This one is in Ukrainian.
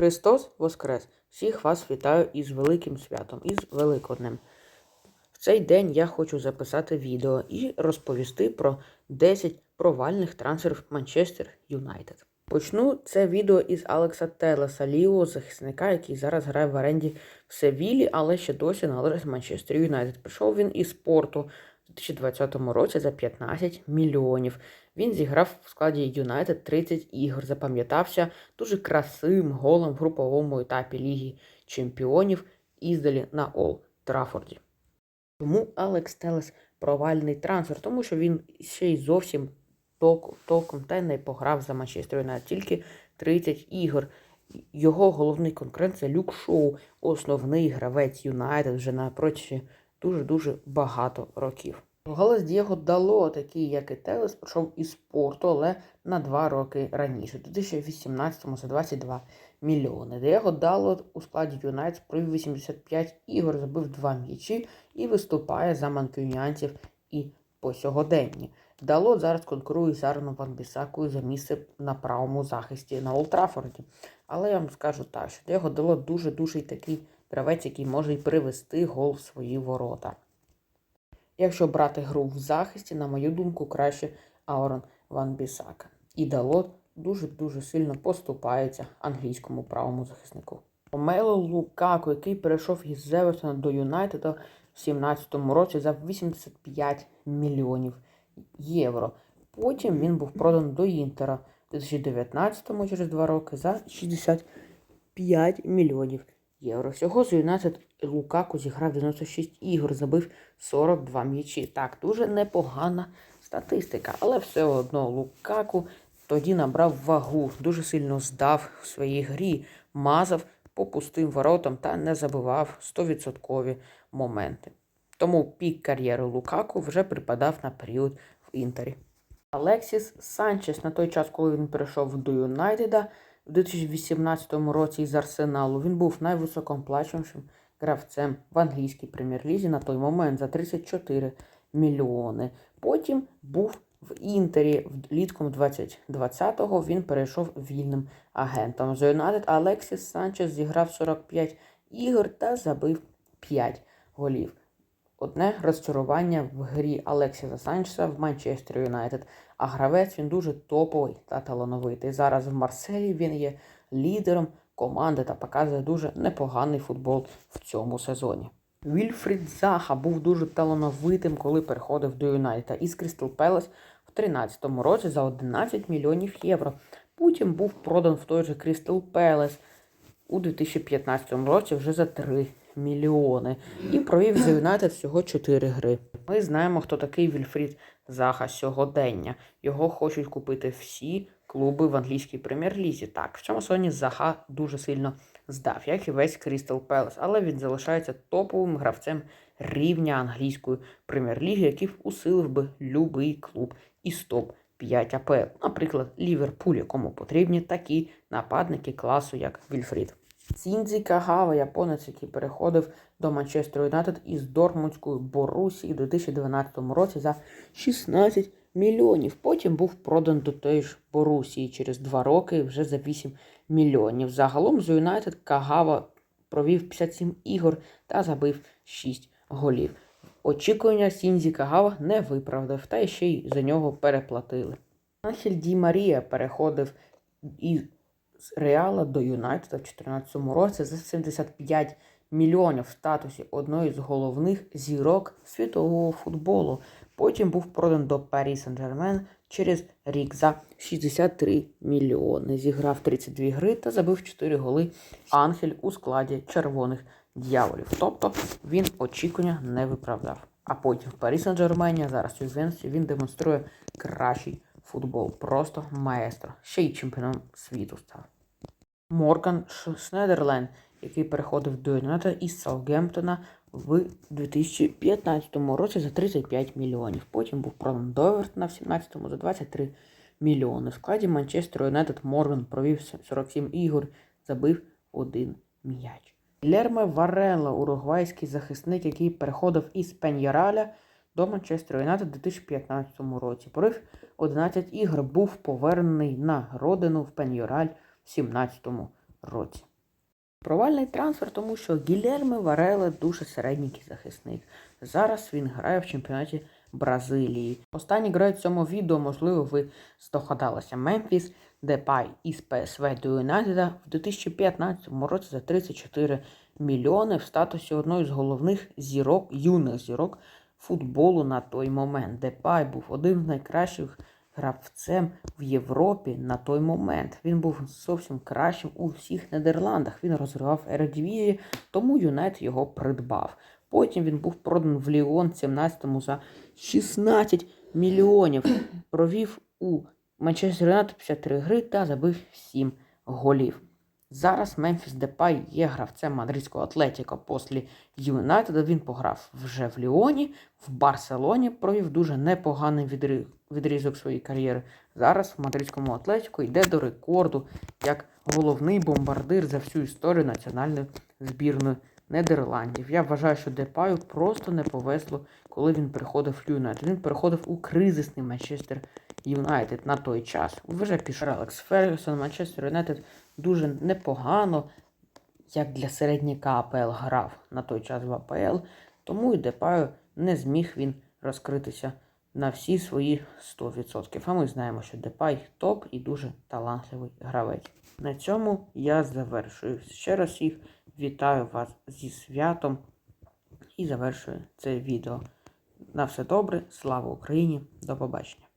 Христос Воскрес! Всіх вас вітаю із великим святом, із Великоднем. В цей день я хочу записати відео і розповісти про 10 провальних трансферів Манчестер Юнайтед. Почну це відео із Алекса Телеса, лівого захисника, який зараз грає в оренді в Севілі, але ще досі належить Манчестер Юнайтед. Прийшов він із спорту у 2020 році за 15 мільйонів. Він зіграв в складі Юнайтед 30 ігор, запам'ятався дуже красивим голом в груповому етапі Ліги Чемпіонів іздалі на Ол Трафорді. Тому Алекс Телес провальний трансфер, тому що він ще й зовсім ток, толком та не пограв за Манчестер Юнайтед, тільки 30 ігор. Його головний конкурент це Люк Шоу, основний гравець Юнайтед вже на протязі дуже-дуже багато років. Голос Дієго Дало, такий як і Телес, пройшов із спорту, але на два роки раніше, у 2018-му за 22 мільйони. Дієго Дало у складі Юнайтед провів 85 ігор, забив два м'ячі і виступає за манкюніанців і по сьогоденні. Дало зараз конкурує з Арном Ван Бісакою за місце на правому захисті на Олтрафорді. Але я вам скажу так, що Дієго Дало дуже-дуже такий гравець, який може й привести гол в свої ворота. Якщо брати гру в захисті, на мою думку, краще Аурон Ван Бісака. І Дало дуже-дуже сильно поступається англійському правому захиснику. Омело Лукако, який перейшов із Зевертона до Юнайтеда в 17-му році за 85 мільйонів євро. Потім він був продан до Інтера в 2019-му через два роки за 65 мільйонів євро. Всього з Юнайтед Лукаку зіграв 96 ігор, забив 42 м'ячі. Так, дуже непогана статистика, але все одно Лукаку тоді набрав вагу, дуже сильно здав в своїй грі, мазав по пустим воротам та не забивав 100% моменти. Тому пік кар'єри Лукаку вже припадав на період в Інтері. Алексіс Санчес на той час, коли він перейшов до Юнайтеда в 2018 році із Арсеналу, він був найвисокооплачуванішим гравцем в англійській прем'єр-лізі на той момент за 34 мільйони. Потім був в Інтері влітком 2020-го він перейшов вільним агентом. За Юнайтед Алексіс Санчес зіграв 45 ігор та забив 5 голів. Одне розчарування в грі Алексіса Санчеса в Манчестер Юнайтед, а гравець він дуже топовий та талановитий. Зараз в Марселі він є лідером команди та показує дуже непоганий футбол в цьому сезоні. Вільфрід Заха був дуже талановитим, коли переходив до Юнайтеда із Крістал Пелес в 2013 році за 11 мільйонів євро. Потім був продан в той же Крістал Пелес у 2015 році вже за 3 мільйони і провів за Юнайтед всього 4 гри. Ми знаємо, хто такий Вільфрід Заха сьогодення. Його хочуть купити всі клуби в англійській прем'єр-лізі. Так, в цьому сезоні Заха дуже сильно здав, як і весь Крістал Пелес, але він залишається топовим гравцем рівня англійської прем'єр-ліги, який усилив би любий клуб із топ 5 АПЛ. Наприклад, Ліверпуль, якому потрібні такі нападники класу, як Вільфрід. Цінзі Кагава, японець, який переходив до Манчестер Юнайтед із Дортмундської Борусії у 2012 році за 16 мільйонів. Потім був продан до тої ж Борусії через два роки вже за 8 мільйонів. Загалом за Юнайтед Кагава провів 57 ігор та забив 6 голів. Очікування Сінзі Кагава не виправдав, та ще й за нього переплатили. Анхель Ді Марія переходив із Реала до Юнайтеда в 2014 році за 75 мільйонів в статусі одної з головних зірок світового футболу. Потім був продан до Парі Сен-Жермен через рік за 63 мільйони. Зіграв 32 гри та забив 4 голи Анхель у складі червоних дьяволів. Тобто він очікування не виправдав. А потім в Парі Сен-Жермені, зараз у Ювенсі, він демонструє кращий футбол. Просто маестро. Ще й чемпіоном світу став. Морган Шнедерленд, який переходив до Юнайтеда із Саутгемптона в 2015 році за 35 мільйонів. Потім був продан до Евертона в 17-му за 23 мільйони. В складі Манчестер Юнайтед Морган провів 47 ігор, забив один м'яч. Лерме Варелла, уругвайський захисник, який переходив із Пеньяраля до Манчестер Юнайтед у 2015 році. Порив 11 ігор, був повернений на родину в Пеньораль в 2017 році. Провальний трансфер, тому що Гілерме Вареле дуже середній захисник. Зараз він грає в чемпіонаті Бразилії. Останні грає в цьому відео, можливо, ви здогадалися. Мемфіс Депай із ПСВ до Юнайтеда в 2015 році за 34 мільйони в статусі одної з головних зірок, юних зірок футболу на той момент. Депай був один з найкращих гравцем в Європі на той момент. Він був зовсім кращим у всіх Нідерландах. Він розривав Ередивізії, тому Юнайт його придбав. Потім він був проданий в Ліон 17-му за 16 мільйонів. Провів у Манчестер Юнайтед 53 гри та забив 7 голів. Зараз Мемфіс Депай є гравцем мадридського Атлетіко. Після Юнайтеда він пограв вже в Ліоні, в Барселоні провів дуже непоганий відрізок своєї кар'єри. Зараз в мадридському Атлетіко йде до рекорду як головний бомбардир за всю історію національної збірної Нідерландів. Я вважаю, що Депаю просто не повезло, коли він приходив в Юнайтед. Він переходив у кризисний Манчестер Юнайтед на той час. Вже пішов Алекс Фергюсон, Манчестер Юнайтед дуже непогано, як для середняка АПЛ грав на той час в АПЛ, тому і Депаю не зміг він розкритися на всі свої 100%. А ми знаємо, що Депай топ і дуже талантливий гравець. На цьому я завершую. Ще раз всіх вітаю вас зі святом і завершую це відео. На все добре, слава Україні, до побачення.